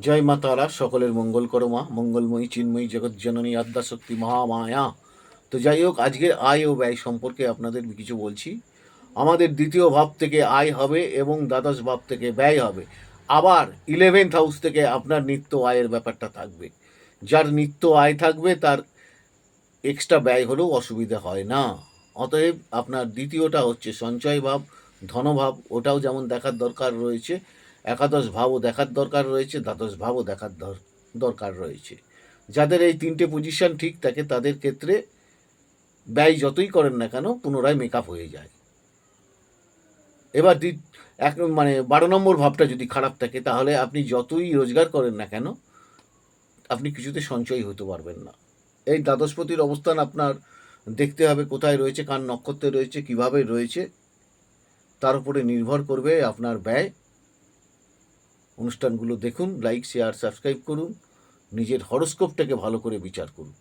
জয় মা তারা, সকলের মঙ্গল করো মা, মঙ্গলময়ী, চিন্ময়ী জগৎ জগৎজননী আদ্যাশক্তি মহামায়া। তো যাই হোক, আজকের আয় ও ব্যয় সম্পর্কে আপনাদের কিছু বলছি। আমাদের দ্বিতীয় ভাব থেকে আয় হবে এবং দ্বাদশ ভাব থেকে ব্যয় হবে। আবার ইলেভেন্থ হাউস থেকে আপনার নিত্য আয়ের ব্যাপারটা থাকবে। যার নিত্য আয় থাকবে, তার এক্সট্রা ব্যয় হলেও অসুবিধা হয় না। অতএব আপনার দ্বিতীয়টা হচ্ছে সঞ্চয় ভাব, ধনভাব, ওটাও যেমন দেখার দরকার রয়েছে একাদশ ভাবও দেখার দরকার রয়েছে, দ্বাদশ ভাবও দেখার দর- দরকার রয়েছে। যাদের এই তিনটে পজিশন ঠিক থাকে, তাদের ক্ষেত্রে ব্যয় যতই করেন না কেন, পুনরায় মেকআপ হয়ে যায়। এবার এক মানে বারো নম্বর ভাবটা যদি খারাপ থাকে, তাহলে আপনি যতই রোজগার করেন না কেন, আপনি কিছুতে সঞ্চয় হতে পারবেন না। এই দ্বাদশপতির অবস্থান আপনার দেখতে হবে কোথায় রয়েছে, কার নক্ষত্রে রয়েছে, কীভাবে রয়েছে, তার উপরে নির্ভর করবে আপনার ব্যয় অনুষ্ঠানগুলো দেখুন লাইক শেয়ার সাবস্ক্রাইব করুন নিজের হরস্কোপটাকে ভালো করে বিচার করুন।